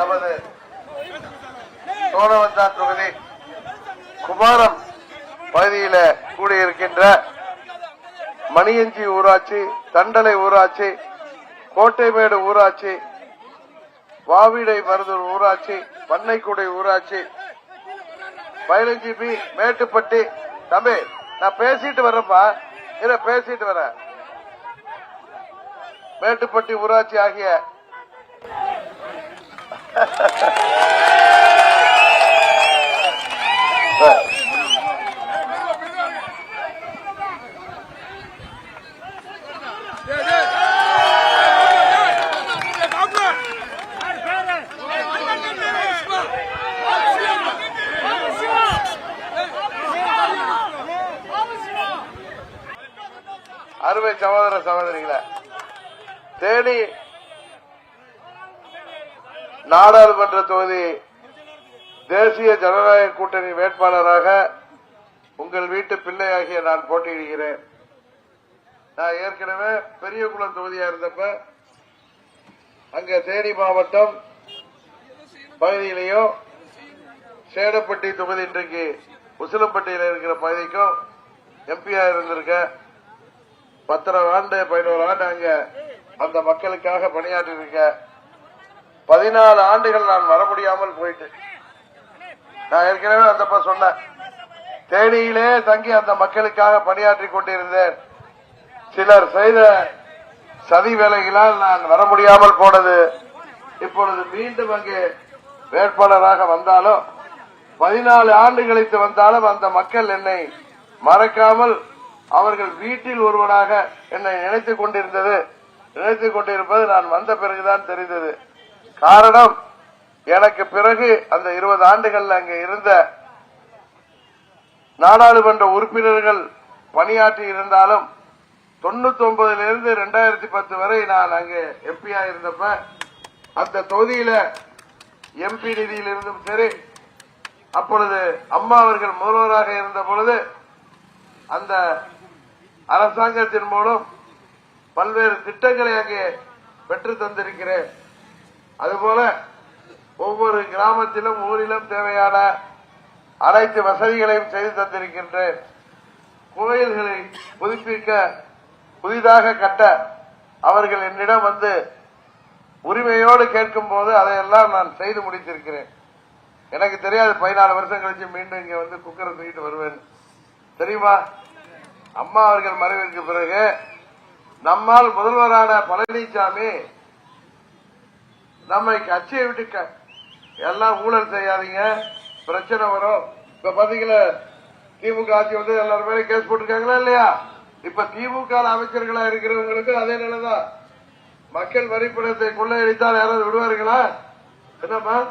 நமது சோழவந்தான் தொகுதி குமாரம் பகுதியில கூடியிருக்கின்ற மணியஞ்சி ஊராட்சி தண்டலை ஊராட்சி கோட்டைமேடு ஊராட்சி வாவிடை மருதூர் ஊராட்சி பண்ணைக்குடை ஊராட்சி பதினஞ்சு பி மேட்டுப்பட்டி. தம்பி நான் பேசிட்டு வரேன்ப்பா இல்ல பேசிட்டு வரேன். மேட்டுப்பட்டி ஊராட்சி ஆகிய But கூட்டணி வேட்பாளராக உங்கள் வீட்டு பிள்ளையாகிய நான் போட்டியிடுகிறேன். நான் ஏற்கனவே பெரியகுளம் தொகுதியா இருந்தப்ப அங்க தேனி மாவட்டம் பகுதியிலையும் சேடப்பட்டி தொகுதி இன்றைக்கு உசிலம்பட்டியில் இருக்கிற பகுதிக்கும் எம்பியா இருந்திருக்க. பத்தரை ஆண்டு பதினோரு ஆண்டு அங்க அந்த மக்களுக்காக பணியாற்றிருக்க பதினாலு ஆண்டுகள் நான் வர முடியாமல் போயிட்டு நான் ஏற்கனவே வந்தப்ப சொன்னேன் தேனியிலே தங்கி அந்த மக்களுக்காக பணியாற்றி கொண்டிருந்தேன். சிலர் செய்த சதி வேலைகளால் நான் வர முடியாமல் போனது. இப்பொழுது மீண்டும் அங்கே வேட்பாளராக வந்தாலும் பதினாலு ஆண்டு கழித்து வந்தாலும் அந்த மக்கள் என்னை மறக்காமல் அவர்கள் வீட்டில் ஒருவனாக என்னை நினைத்துக் கொண்டிருந்தது. நினைத்துக் கொண்டிருப்பது நான் வந்த பிறகுதான் தெரிந்தது. காரணம் எனக்கு பிறகு அந்த இருபது ஆண்டுகள் அங்கே இருந்த நாடாளுமன்ற உறுப்பினர்கள் பணியாற்றி இருந்தாலும் தொண்ணூத்தி ஒன்பதிலிருந்து ரெண்டாயிரத்தி பத்து வரை நான் அங்கே எம்பியா இருந்தப்ப அந்த தொகுதியில எம்பி நிதியில் இருந்தும் சரி அப்பொழுது அம்மா அவர்கள் முதல்வராக இருந்த பொழுது அந்த அரசாங்கத்தின் மூலம் பல்வேறு திட்டங்களை அங்கே பெற்று தந்திருக்கிறேன். அதுபோல ஒவ்வொரு கிராமத்திலும் ஊரிலும் தேவையான அனைத்து வசதிகளையும் செய்து தந்திருக்கின்றேன் கோயில்களை புதுப்பிக்க புதிதாக கட்ட அவர்கள் என்னிடம் வந்து உரிமையோடு கேட்கும் போது அதையெல்லாம் நான் செய்து முடித்திருக்கிறேன். எனக்கு தெரியாது பதினாலு வருஷம் கழிச்சு மீண்டும் இங்க வந்து குக்கரை தூக்கிட்டு வருவேன். தெரியுமா? அம்மா அவர்கள் மறைவிற்கு பிறகு நம்மால் முதல்வரான பழனிசாமி நம்மை கட்சியை விட்டு க- எல்லாம் ஊழல் செய்யாதீங்க. பிரச்சனை வரும். இப்ப பாத்தீங்களா திமுக ஆட்சி வந்து எல்லாரும் கேஸ் போட்டிருக்காங்களா இல்லையா? இப்ப திமுக அமைச்சர்களா இருக்கிறவங்களுக்கு அதே நிலைதான். மக்கள் வரிப்பணத்தை கொள்ளையடித்தால் யாராவது விடுவார்களா? என்னப்பா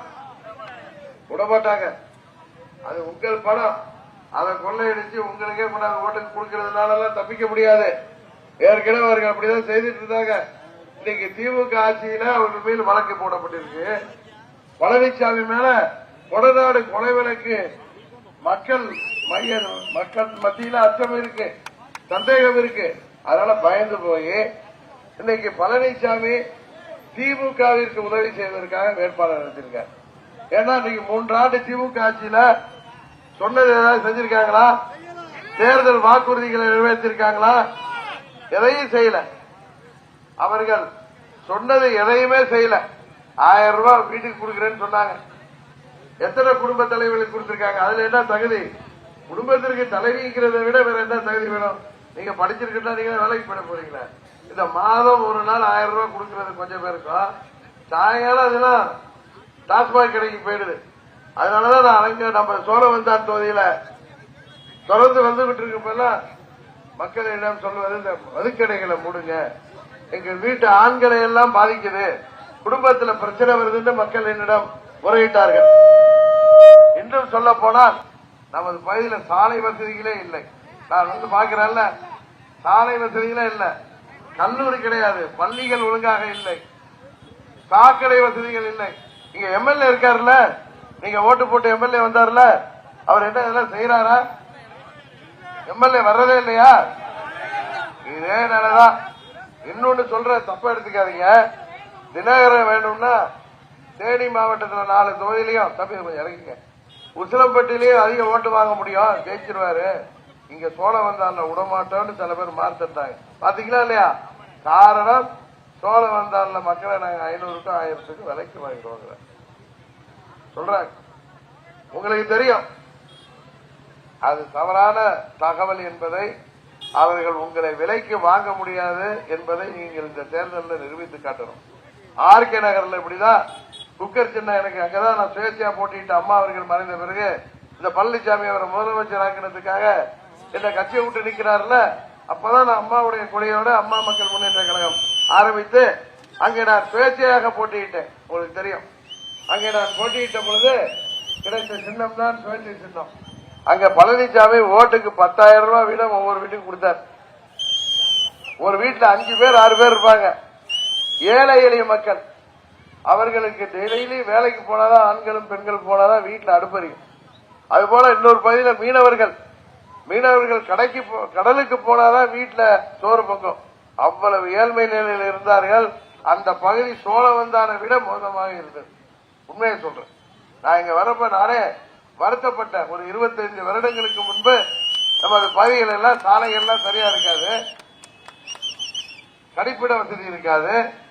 விடமாட்டாங்க. அது உங்கள் பணம். அதை கொள்ளையடிச்சு உங்களுக்கே கொண்டாந்து ஓட்டுக்கு கொடுக்கறதுனால தப்பிக்க முடியாது. ஏற்கனவே அவர்கள் அப்படிதான் செய்துட்டு இருந்தாங்க. இன்னைக்கு திமுக ஆட்சியில அவர்கள் மேல் வழக்கு போடப்பட்டிருக்கு. பழனிசாமி மேல கொடநாடு கொலை வழக்கு. மக்கள் மைய மக்கள் மத்தியில அச்சம் இருக்கு சந்தேகம் இருக்கு. அதனால பயந்து போய் இன்னைக்கு பழனிசாமி திமுகவிற்கு உதவி செய்வதற்காக வேட்பாளர் நடத்திருக்கார். ஏன்னா இன்னைக்கு மூன்று ஆண்டு திமுக ஆட்சியில சொன்னது ஏதாவது செஞ்சிருக்காங்களா? தேர்தல் வாக்குறுதிகளை நிறைவேற்றிருக்காங்களா? எதையும் செய்யல. அவர்கள் சொன்னது எதையுமே செய்யல. ஆயிரம் ரூபாய் வீட்டுக்கு கொடுக்குறேன்னு சொன்னாங்க. எத்தனை குடும்ப தலைவர்களுக்கு கொடுத்திருக்காங்க? அதுல என்ன தகுதி? குடும்பத்திற்கு தலைவிங்கிறத விட வேற என்ன தகுதி வேணும்? நீங்க படிச்சிருக்கா நீங்க வேலைக்கு போட போறீங்களா. இந்த மாதம் ஒரு நாள் ஆயிரம் ரூபாய் கொடுக்கறது கொஞ்சம் பேருக்கும் சாயங்காலம் அதெல்லாம் டாஸ்மாக் கடைக்கு போயிடுது. அதனாலதான் நான் அங்க நம்ம சோழவந்தான் தொகுதியில தொடர்ந்து வந்துகிட்டு இருக்கப்பெல்லாம் மக்களிடம் சொல்வது இந்த மதுக்கடைகளை மூடுங்க. எங்க வீட்டு ஆண்களை எல்லாம் பாதிக்குது. குடும்பத்தில் பிரச்சனை வருதுன்னு மக்கள் என்னிடம் முறையிட்டார்கள். இன்னும் சொல்ல போனால் நமது பகுதியில் சாலை வசதிகளே இல்லை. நான் வந்து பாக்குறேன்ல சாலை வசதிகளே இல்லை. கல்லூரி கிடையாது பள்ளிகள் ஒழுங்காக இல்லை. சாக்கடை வசதிகள் இல்லை. இங்க எம்எல்ஏ இருக்காருல்ல நீங்க ஓட்டு போட்டு எம்எல்ஏ வந்தாருல அவர் என்ன இதெல்லாம் செய்யறாரா எம்எல்ஏ வர்றதே இல்லையா? இதே நிலைதான். இன்னொன்னு சொல்ற தப்பா எடுத்துக்காதீங்க. தினகரன் வேணும்னா தேனி மாவட்டத்தில் நாலு தொகுதியிலையும் தம்பி கொஞ்சம் இறங்கிங்க. உசிலம்பட்டிலையும் அதிக ஓட்டு வாங்க முடியும். ஜெயிச்சிருவாரு. இங்க சோழ வந்தால விடமாட்டோம்னு சில பேர் மார்த்தட்டாங்க பாத்தீங்களா இல்லையா? காரணம் சோழ வந்தால மக்களை நாங்க ஐநூறுக்கும் ஆயிரத்துக்கும் விலைக்கு வாங்கிடுவோங்கிற சொல்றாங்க உங்களுக்கு தெரியும். அது தவறான தகவல் என்பதை அவர்கள் உங்களை விலைக்கு வாங்க முடியாது என்பதை நீங்கள் இந்த தேர்தலில் நிரூபித்து காட்டணும். ஆர்கே நகர்ல இப்படிதான் குக்கர் சின்ன எனக்கு அங்கதான் நான் சுயேட்சையா போட்டிட்டு அம்மா அவர்கள் மறைந்த பிறகு இந்த பழனிசாமி அவரை முதலமைச்சர் ஆக்கினதுக்காக என்ன கட்சியை விட்டு நிக்கிறாருல அப்பதான் நான் அம்மாவுடைய கொடையோட அம்மா மக்கள் முன்னேற்ற கழகம் ஆரம்பித்து அங்கே நான் சுயேட்சையாக போட்டியிட்டேன். உங்களுக்கு தெரியும். அங்கே நான் போட்டியிட்ட பொழுது கிடைத்த சின்னம் தான் சுயேட்சை சின்னம். அங்க பழனிசாமி ஓட்டுக்கு பத்தாயிரம் ரூபாய் வீதம் ஒவ்வொரு வீட்டுக்கு கொடுத்தார். ஒரு வீட்டுல அஞ்சு பேர் ஆறு பேர் இருப்பாங்க. ஏழை எளிய மக்கள். அவர்களுக்கு டெய்லி வேலைக்கு போனாதான் ஆண்களும் பெண்களும் போனாதான் வீட்டில் அடுப்பறியும். அது போல இன்னொரு பகுதியில் மீனவர்கள். மீனவர்கள் கடைக்கு போ- கடலுக்கு போனாதான் வீட்டில் சோறு பக்கம் அவ்வளவு ஏழ்மை நிலையில் இருந்தார்கள். அந்த பகுதி சோழவந்தான விட மோசமாக இருந்தது. உண்மையை சொல்றேன். நான் இங்க வரப்ப நானே வருத்தப்பட்ட ஒரு 25 வருடங்களுக்கு முன்பு நமது பகுதிகள் எல்லாம் சாலைகள்லாம் சரியா இருக்காது. கடிப்பிட வசதி இருக்காது.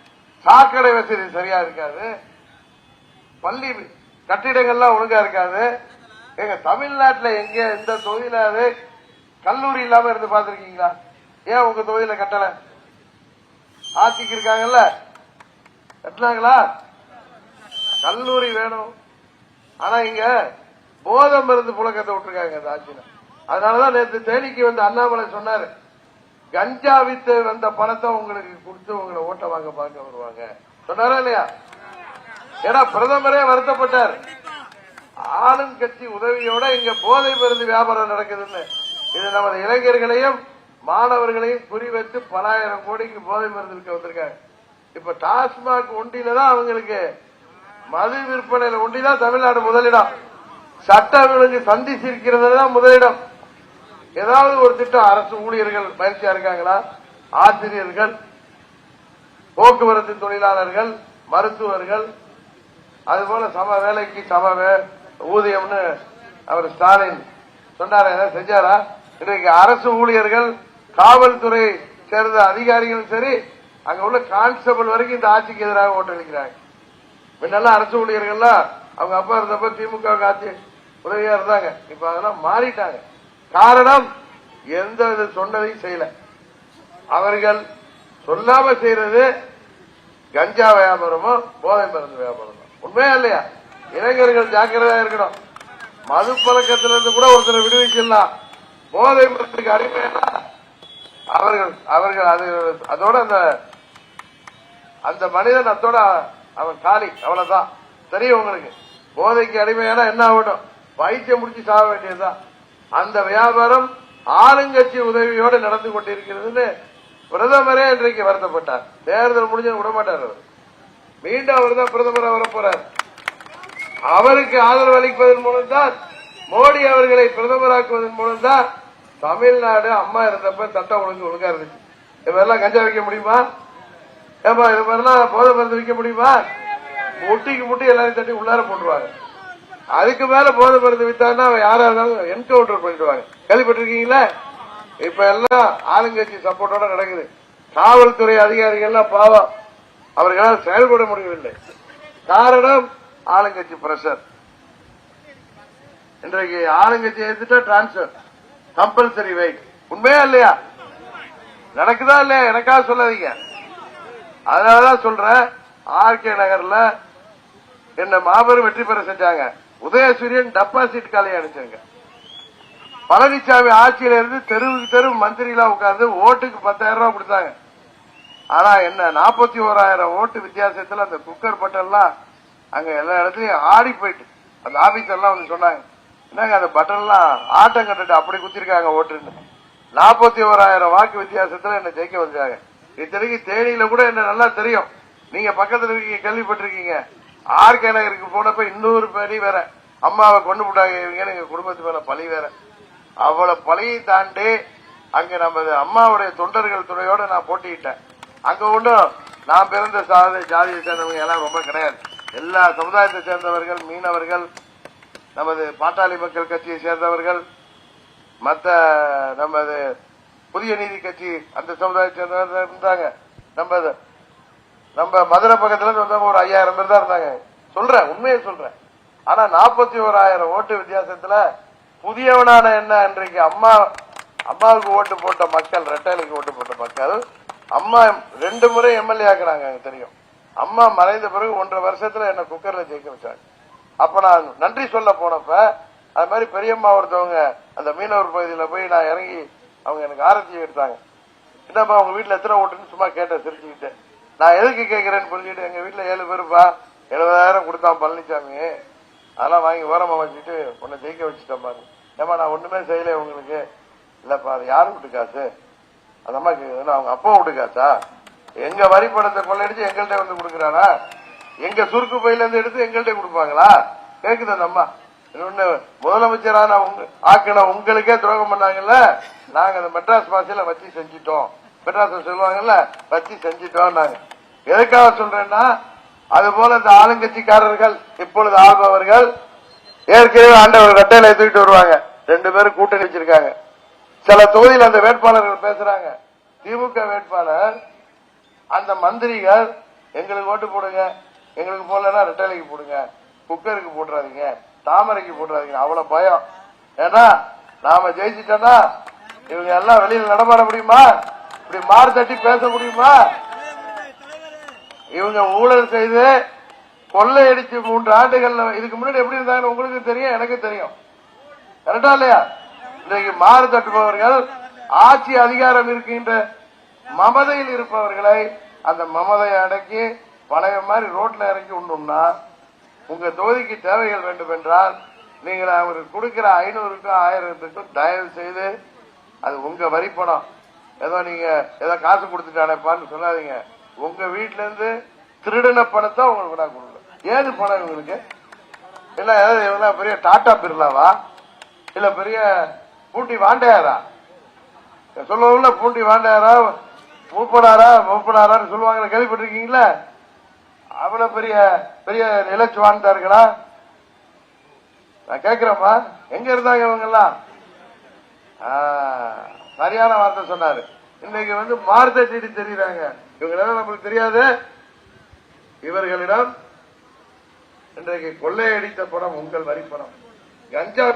சாக்கடை வசதி சரியா இருக்காது. பள்ளி கட்டிடங்கள்லாம் ஒழுங்கா இருக்காது. எங்க தமிழ்நாட்டில் எங்க எந்த தொகுதியிலாவது கல்லூரி இல்லாம இருந்து பார்த்துருக்கீங்களா? ஏன் உங்க தொகுதியில கட்டல? ஆட்சிக்கு இருக்காங்கல்ல? கட்டினாங்களா? கல்லூரி வேணும். ஆனா இங்க போதை மருந்து புழக்கத்தை விட்டுருக்காங்க இந்த ஆட்சியில. அதனாலதான் நேற்று தேனிக்கு வந்து அண்ணாமலை சொன்னாரு. கஞ்சா வித்து வந்த பணத்தை உங்களுக்கு கொடுத்து உங்களை ஓட்ட வாங்க பார்க்க வருவாங்க. சொன்னாரா இல்லையா? ஏன்னா பிரதமரே வருத்தப்பட்டார். ஆளும் கட்சி உதவியோட இங்க போதை மருந்து வியாபாரம் நடக்குதுன்னு. இது நமது இளைஞர்களையும் மாணவர்களையும் குறிவைத்து பலாயிரம் கோடிக்கு போதை மருந்து விற்க வந்திருக்காங்க. இப்ப டாஸ்மாக் ஒண்டியில தான் அவங்களுக்கு மது விற்பனையில ஒண்டிதான் தமிழ்நாடு முதலிடம். சட்ட ஒழுங்கு சந்திச்சிருக்கிறது தான் முதலிடம். ஏதாவது ஒரு திட்டம் அரசு ஊழியர்கள் பயிற்சியா இருக்காங்களா? ஆசிரியர்கள் போக்குவரத்து தொழிலாளர்கள் மருத்துவர்கள் அதுபோல சம வேலைக்கு சம வே- ஊதியம்னு அவர் ஸ்டாலின் சொன்னாரா. ஏதாவது செஞ்சாரா? இன்றைக்கு அரசு ஊழியர்கள் காவல்துறை சேர்ந்த அதிகாரிகளும் சரி அங்க உள்ள கான்ஸ்டபிள் வரைக்கும் இந்த ஆட்சிக்கு எதிராக ஓட்டளிக்கிறாங்க முன்னெல்லாம் அரசு ஊழியர்கள்லாம் அவங்க அப்பா இருந்தப்ப திமுக ஆட்சி உதவியா இருந்தாங்க. இப்ப அதெல்லாம் மாறிட்டாங்க. காரணம் எந்த இது சொன்னதையும் செய்யல. அவர்கள் சொல்லாம செய்யறது கஞ்சா வியாபாரமும் போதை மருந்து வியாபாரமோ. உண்மையா இல்லையா? இளைஞர்கள் ஜாக்கிரதா இருக்கணும். மது பழக்கத்திலிருந்து கூட ஒருத்தரை விடுவிக்கலாம் போதை மருந்துக்கு அடிமையா அவர்கள் அவர்கள் அது அதோட அந்த அந்த மனிதன் அத்தோட அவன் காலி அவ்வளவுதான். தெரியும் உங்களுக்கு. போதைக்கு அடிமையான என்ன ஆகட்டும்? பயிற்சியை முடிச்சு சாக வேண்டியதுதான். அந்த வியாபாரம் ஆளுங்கட்சி உதவியோடு நடந்து கொண்டிருக்கிறதுன்னு பிரதமரே இன்றைக்கு வருத்தப்பட்டார். தேர்தல் முடிஞ்சு விட மாட்டார் அவர். மீண்டும் அவர் தான் பிரதமர் வரப்போறார். அவருக்கு ஆதரவு அளிப்பதன் மூலம்தான் மோடி அவர்களை பிரதமராக்குவதன் மூலம்தான் தமிழ்நாடு அம்மா இருந்தப்ப சட்டம் ஒழுங்கு ஒழுங்கா இருந்துச்சு. இவரெல்லாம் கஞ்சா வைக்க முடியுமா? ஏமா இது மாதிரிலாம் போதை மருந்து விற்க முடியுமா? முட்டிக்கு முட்டி எல்லாரையும் தட்டி உள்ளார போட்டுருவாங்க. அதுக்கு மேல போதை மருந்து வித்தான்னா அவன் யாரா இருந்தாலும் என்கவுண்டர் பண்ணிடுவாங்க கேள்விப்பட்டிருக்கீங்களா? இப்ப எல்லாம் ஆளுங்கட்சி சப்போர்ட்டோட நடக்குது. காவல்துறை அதிகாரிகள்லாம் பாவம். அவர்களால் செயல்பட முடியவில்லை. காரணம் ஆளுங்கட்சி பிரஷர் இன்றைக்கு ஆளுங்கட்சி எடுத்துட்டா டிரான்ஸ்பர் கம்பல்சரி வெயிட் உண்மையா இல்லையா? நடக்குதா இல்லையா? எனக்காக சொல்லாதீங்க. அதனாலதான் சொல்றேன் ஆர்கே நகர்ல என்ன மாபெரும் வெற்றி பெற செஞ்சாங்க. உதயசூரியன் டெபாசிட் காலையை அனுப்பிச்சாங்க. பழனிசாமி ஆட்சியில இருந்து தெருவுக்கு தெரு மந்திரிகளா உட்கார்ந்து ஓட்டுக்கு பத்தாயிரம் ரூபாய் கொடுத்தாங்க. ஆனா என்ன நாற்பத்தி ஓராயிரம் ஓட்டு வித்தியாசத்துல அந்த குக்கர் பட்டன்லாம் அங்க எல்லா இடத்துலயும் ஆடி போயிட்டு அந்த ஆபீஸ் எல்லாம் வந்து சொன்னாங்க என்னங்க அந்த பட்டன்லாம் ஆட்டம் கட்டுட்டு அப்படி குத்திருக்காங்க ஓட்டுன்னு. நாற்பத்தி ஓராயிரம் வாக்கு வித்தியாசத்துல என்ன ஜெயிக்க வந்தாங்க இத்தனைக்கு தேனியில கூட என்ன நல்லா தெரியும். நீங்க பக்கத்துல இருக்கீங்க கேள்விப்பட்டிருக்கீங்க. ஆர்கே நகருக்கு போனப்ப இன்னொரு படி வேற. அம்மாவை கொண்டு போட்டாங்க இவங்க எங்க குடும்பத்து மேல பழி வேற. அவ்வளவு பழியை தாண்டி அங்க நமது அம்மாவுடைய தொண்டர்கள் துறையோட நான் போட்டியிட்டேன். அங்க ஒன்றும் நான் பிறந்த சாதி ஜாதியை சேர்ந்தவங்க எல்லாம் ரொம்ப கிடையாது. எல்லா சமுதாயத்தை சேர்ந்தவர்கள் மீனவர்கள் நமது பாட்டாளி மக்கள் கட்சியை சேர்ந்தவர்கள் மற்ற நமது புதிய நீதி கட்சி அந்த சமுதாயத்தை சேர்ந்தவர்கள் இருந்தாங்க. நம்ம நம்ம மதுரை பக்கத்துல வந்தவங்க ஒரு ஐயாயிரம் பேர் தான் இருந்தாங்க. சொல்றேன் உண்மையை சொல்றேன். ஆனா நாற்பத்தி ஓராயிரம் ஓட்டு வித்தியாசத்துல புதியவனான என்ன இன்றைக்கு அம்மா அம்மாவுக்கு ஓட்டு போட்ட மக்கள் ரெட்டைலுக்கு ஓட்டு போட்ட மக்கள் அம்மா ரெண்டு முறை எம்எல்ஏ ஆக்குறாங்க எனக்கு தெரியும். அம்மா மறைந்த பிறகு ஒன்றரை வருஷத்துல என்ன குக்கர்ல ஜெயிக்க வச்சாங்க. அப்ப நான் நன்றி சொல்ல போனப்ப அது மாதிரி பெரியம்மா ஒருத்தவங்க அந்த மீனவர் பகுதியில போய் நான் இறங்கி அவங்க எனக்கு ஆரத்தி எடுத்தாங்க. என்னப்பா அவங்க வீட்டுல எத்தனை ஓட்டுன்னு சும்மா கேட்டேன் சிரிச்சுக்கிட்டு நான் எதுக்கு கேட்கிறேன்னு புரிஞ்சுட்டு எங்க வீட்டுல ஏழு பேருப்பா எழுபதாயிரம் கொடுத்தான் பழனிசாமி அதெல்லாம் வாங்கி ஓரமா வச்சுட்டு உன்னை ஜெயிக்க வச்சுட்டேன் பாரு. ஏமா நான் ஒண்ணுமே செய்யல உங்களுக்கு. இல்லப்பா அது யாரு வீட்டு காசு? அந்த அம்மா கேக்குதுன்னா அவங்க அப்பா வீட்டு காசா? எங்க வரி பணத்தை கொள்ளையடிச்சு எங்கள்கிட்ட வந்து கொடுக்கறானா? எங்க சுருக்கு பையில இருந்து எடுத்து எங்கள்கிட்ட கொடுப்பாங்களா? கேக்குது அந்த அம்மா. இன்னொன்னு முதலமைச்சரான ஆக்கின உங்களுக்கே துரோகம் பண்ணாங்கல்ல? நாங்க அந்த மெட்ராஸ் பாசையில வச்சு செஞ்சிட்டோம். மெட்ராஸ் சொல்லுவாங்கல்ல வச்சு செஞ்சிட்டோம் நாங்க எதுக்காக சொல்றேன்னா அது போல இந்த ஆளுங்கட்சிக்காரர்கள் இப்பொழுது ஆள்பவர்கள் ஏற்கனவே ஆண்டவர் கட்டையில எடுத்துக்கிட்டு வருவாங்க. ரெண்டு பேரும் கூட்டணி வச்சிருக்காங்க. சில தொகுதியில் அந்த வேட்பாளர்கள் பேசுறாங்க. திமுக வேட்பாளர் அந்த மந்திரிகள் எங்களுக்கு ஓட்டு போடுங்க. எங்களுக்கு போடலன்னா ரெட்டலைக்கு போடுங்க. குக்கருக்கு போட்டுறாதீங்க. தாமரைக்கு போட்டுறாதீங்க. அவ்வளவு பயம். ஏன்னா நாம ஜெயிச்சிட்டோம்னா இவங்க எல்லாம் வெளியில் நடமாட முடியுமா? இப்படி மாறு தட்டி பேச முடியுமா? இவங்க ஊழல் செய்து கொள்ளையடிச்சு மூன்று ஆண்டுகள்ல இதுக்கு முன்னாடி எப்படி இருந்தாங்கன்னு உங்களுக்கு தெரியும் எனக்கு தெரியும். கரெக்டா இல்லையா? இன்றைக்கு மாறு தட்டுபவர்கள் ஆட்சி அதிகாரம் இருக்கின்ற மமதையில் இருப்பவர்களை அந்த மமதையை அடக்கி பழைய மாதிரி ரோட்ல இறக்கி உண்டோம்னா உங்க தொகுதிக்கு தேவைகள் வேண்டும் என்றால் நீங்கள் அவருக்கு கொடுக்கிற ஐநூறுக்கும் ஆயிரத்துக்கும் தயவு செய்து அது உங்க வரிப்பணம். ஏதோ நீங்க ஏதோ காசு கொடுத்துட்டானேப்பான்னு சொல்லாதீங்க. உங்க வீட்டுல இருந்து திருடின பணத்தை உங்களுக்கு நான் கொடுக்கல ஏது பணம் இவங்களுக்கு? இல்ல ஏதாவது இவங்க பெரிய டாடா பிர்லாவா? இல்ல பெரிய பூண்டி வாண்டையாரா? சொல்லுவோம்ல பூண்டி வாண்டையாரா மூப்பனாரா மூப்பனாரான்னு சொல்லுவாங்க கேள்விப்பட்டிருக்கீங்களா? அவ்வளவு பெரிய பெரிய நிலச்சுவான்தார்களா நான் கேக்குறேம்மா எங்க இருந்தாங்க இவங்க எல்லாம் சரியான வார்த்தை சொன்னாரு. இன்னைக்கு வந்து மார்த்த செடி தெரியுறாங்க. இவங்களெல்லாம் நம்மளுக்கு தெரியாது? இவர்களிடம் இன்றைக்கு கொள்ளையடித்த படம் உங்கள் வரி படம். கஞ்சா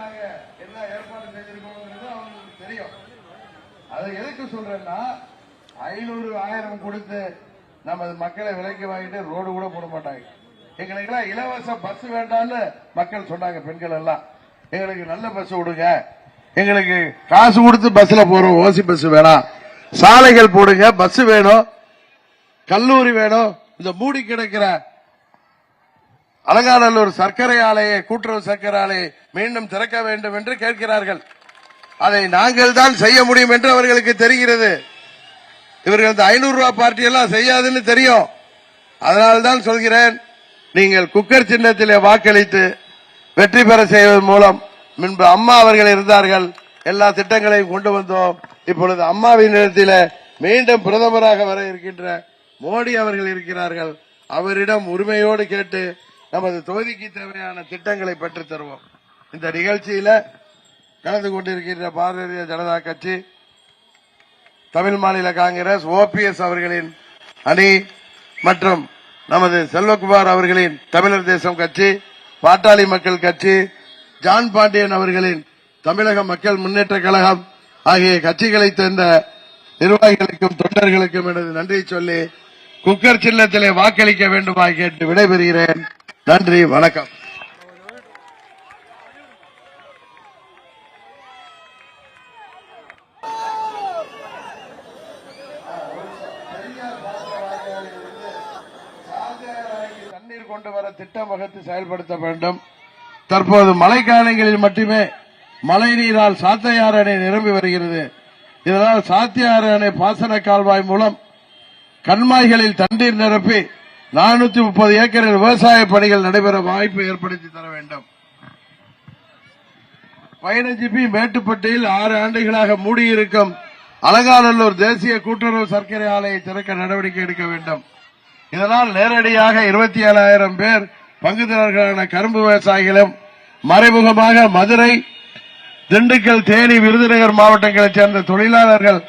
அதை என்ன ஏற்பாடு செஞ்சிருக்கோங்கிறது அவங்களுக்கு தெரியும் அதை எதுக்கு சொல்றேன்னா ஐநூறு ஆயிரம் கொடுத்து நமது மக்களை விலைக்கு வாங்கிட்டு ரோடு கூட போட மாட்டாங்க. எங்களுக்கு இலவச பஸ் வேண்டாம்னு மக்கள் சொன்னாங்க பெண்கள் எல்லாம். எங்களுக்கு நல்ல பஸ் விடுங்க. எங்களுக்கு காசு கொடுத்து பஸ்ல போறோம் ஓசி பஸ் வேணாம். சாலைகள் போடுங்க பஸ் வேணும். கல்லூரி வேணும். இந்த மூடி கிடக்கிற அலங்காநல்லூர் சர்க்கரை ஆலையை கூட்டுறவு சர்க்கரை ஆலையை மீண்டும் திறக்க வேண்டும் என்று கேட்கிறார்கள். அதை நாங்கள் தான் செய்ய முடியும் என்று அவர்களுக்கு தெரிகிறது. இவர்கள் இந்த ஐநூறு ரூபாய் பார்ட்டி எல்லாம் செய்யாதுன்னு தெரியும். அதனால்தான் சொல்கிறேன் நீங்கள் குக்கர் சின்னத்திலே வாக்களித்து வெற்றி பெற செய்வதன் மூலம் முன்பு அம்மா அவர்கள் இருந்தார்கள். எல்லா திட்டங்களையும் கொண்டு வந்தோம். இப்பொழுது அம்மாவின் இடத்தில மீண்டும் பிரதமராக வர இருக்கின்ற மோடி அவர்கள் இருக்கிறார்கள். அவரிடம் உரிமையோடு கேட்டு நமது தொகுதிக்கு தேவையான திட்டங்களை பெற்றுத் தருவோம். இந்த நிகழ்ச்சியில கலந்து கொண்டிருக்கின்ற பாரதிய ஜனதா கட்சி தமிழ் மாநில காங்கிரஸ் ஓபிஎஸ் அவர்களின் அணி மற்றும் நமது செல்வகுமார் அவர்களின் தமிழர் தேசம் கட்சி பாட்டாளி மக்கள் கட்சி ஜான் பாண்டியன் அவர்களின் தமிழக மக்கள் முன்னேற்ற கழகம் ஆகிய கட்சிகளைச் சேர்ந்த நிர்வாகிகளுக்கும் தொண்டர்களுக்கும் எனது நன்றி சொல்லி குக்கர் சின்னத்திலே வாக்களிக்க வேண்டுமா கேட்டு விடைபெறுகிறேன். நன்றி வணக்கம் தண்ணீர் கொண்டு வர திட்டம் வகுத்து செயல்படுத்த வேண்டும். தற்போது மழைக்காலங்களில் மட்டுமே மழை நீரால் சாத்தையாறு அணை நிரம்பி வருகிறது. இதனால் சாத்தியாறு அணை பாசன கால்வாய் மூலம் கண்மாய்களில் தண்ணீர் நிரப்பி நானூத்தி முப்பது ஏக்கரில் விவசாய பணிகள் நடைபெற வாய்ப்பு ஏற்படுத்தி தர வேண்டும். பதினஞ்சு பி மேட்டுப்பட்டியில் ஆறு ஆண்டுகளாக மூடியிருக்கும் அலங்காநல்லூர் தேசிய கூட்டுறவு சர்க்கரை ஆலையை திறக்க நடவடிக்கை எடுக்க வேண்டும். இதனால் நேரடியாக இருபத்தி ஏழாயிரம் பேர் பங்குதாரர்களான கரும்பு விவசாயிகளும் மறைமுகமாக மதுரை திண்டுக்கல் தேனி விருதுநகர் மாவட்டங்களைச் சேர்ந்த தொழிலாளர்கள்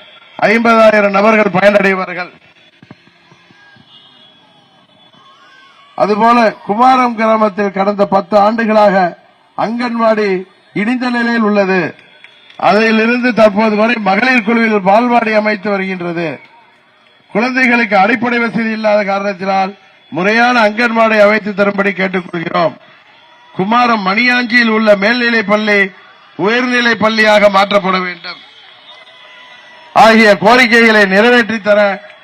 ஐம்பதாயிரம் நபர்கள் பயனடைவார்கள். அதுபோல குமாரம் கிராமத்தில் கடந்த பத்து ஆண்டுகளாக அங்கன்வாடி இடிந்த நிலையில் உள்ளது. அதிலிருந்து தற்போது வரை மகளிர் குழுவில் பால்வாடி அமைத்து வருகின்றது. குழந்தைகளுக்கு அடிப்படை வசதி இல்லாத காரணத்தினால் முறையான அங்கன்வாடை அமைத்து தரும்படி கேட்டுக்கொள்கிறோம். குமாரம் மணியாஞ்சியில் உள்ள மேல்நிலை பள்ளி உயர்நிலை பள்ளியாக மாற்றப்பட வேண்டும். ஆகிய கோரிக்கைகளை நிறைவேற்றி தர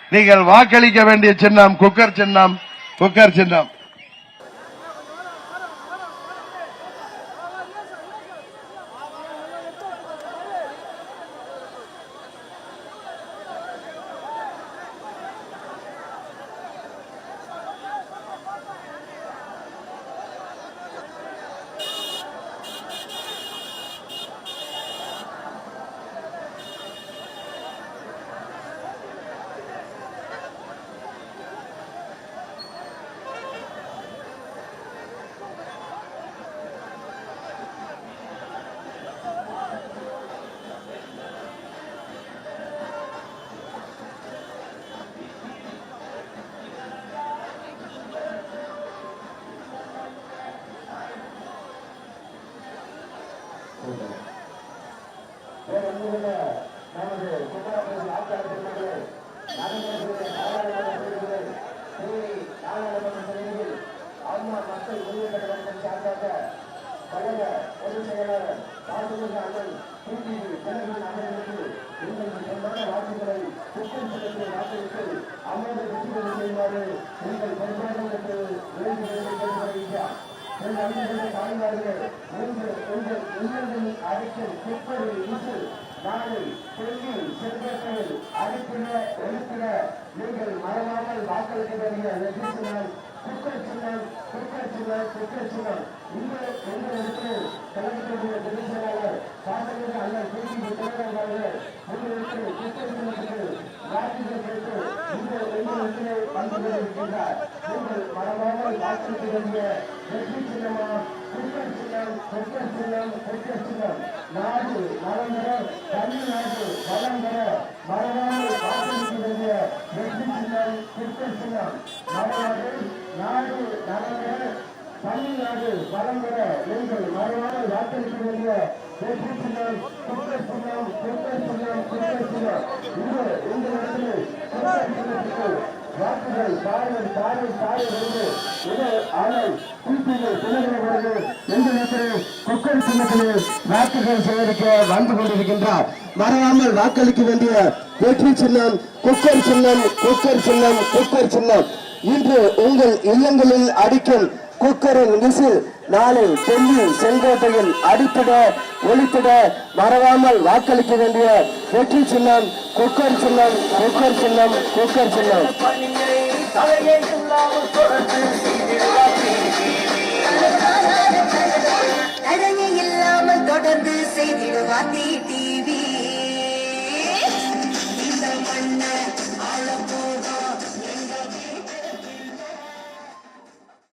நீங்கள் வாக்களிக்க வேண்டிய சின்னம் குக்கர் சின்னம் குக்கர் சின்னம். வருகிற நமது குமரபுரம் ஆட்சியாளர் பெருமக்களே நடைபெறக்கூடிய நாடாளுமன்ற தேர்தலில் தேனி நாடாளுமன்ற தொகுதியில் அம்மா மக்கள் விடுதலை கழகம் சார்பாக கழக பொதுச் செயலாளர் பாரதிய அண்ணன் டிடிவி தலைவர்கள் அவர்களுக்கு எங்களுக்கு சொந்தமான வாக்குகளை குற்றம் செலுத்திய வாக்களித்து அமைந்த வெற்றி பெற செய்யுமாறு நீங்கள் பொறுப்பாளர்கள் என்று விளைந்து கேட்டுக்கொள்கிறார் தாய்மார்கள் அழைக்கும் குப்பரில் இன்று நாளை செல்வி செல்வத்தில் அடிப்பிட எழுப்பிட நீங்கள் மறவாமல் வாக்களிக்க வேண்டிய வெற்றி சின்னம் குக்கர் சின்னம் குக்கர் சின்னம். குக்கர் சின்னம் இந்த எங்களுக்கு கலந்துக்கூடிய தினசராளர் சாதனை அண்ணன் பேசி தலைவர்கள் உங்களுக்கு குக்கர் சின்னத்துக்கு வாக்குகள் கேட்டு எங்களுக்கு வந்து கொண்டிருக்கின்றார். நீங்கள் மறவாமல் வாக்களிக்க வேண்டிய வெற்றி சின்னமாக குக்கர் சின்னம் குக்கர் சின்னம் சின்னம் நாடு நலம் தமிழ்நாடு வளம் பெற மறவாமல் வெற்றி சின்னம் குக்கர் சின்னம் மறவாது நாடு தமிழ்நாடு வளம் பெற நீங்கள் மறவாமல் வெற்றி சின்னம் குக்கர் சின்னம் சின்னம் சின்னம் இந்த இந்த சின்னத்துக்கு வாக்குகள் தாயை தாயை தாயை ஆனால் எந்த நேரத்தில் வாக்குகள் சேகரிக்க கொண்டிருக்கின்றார். மறவாமல் வாக்களிக்க வேண்டிய வெற்றி சின்னம் குக்கர் சின்னம் குக்கர் சின்னம் குக்கர் சின்னம். இன்று உங்கள் இல்லங்களில் அடிக்கும் குக்கரின் விசில் நாளை டெல்லி செங்கோட்டையில் அடித்திட ஒழித்திட மறவாமல் வாக்களிக்க வேண்டிய வெற்றி சின்னம் குக்கர் சின்னம் குக்கர் சின்னம் குக்கர் சின்னம். தொடர்ந்து செய்திடுவா டிவி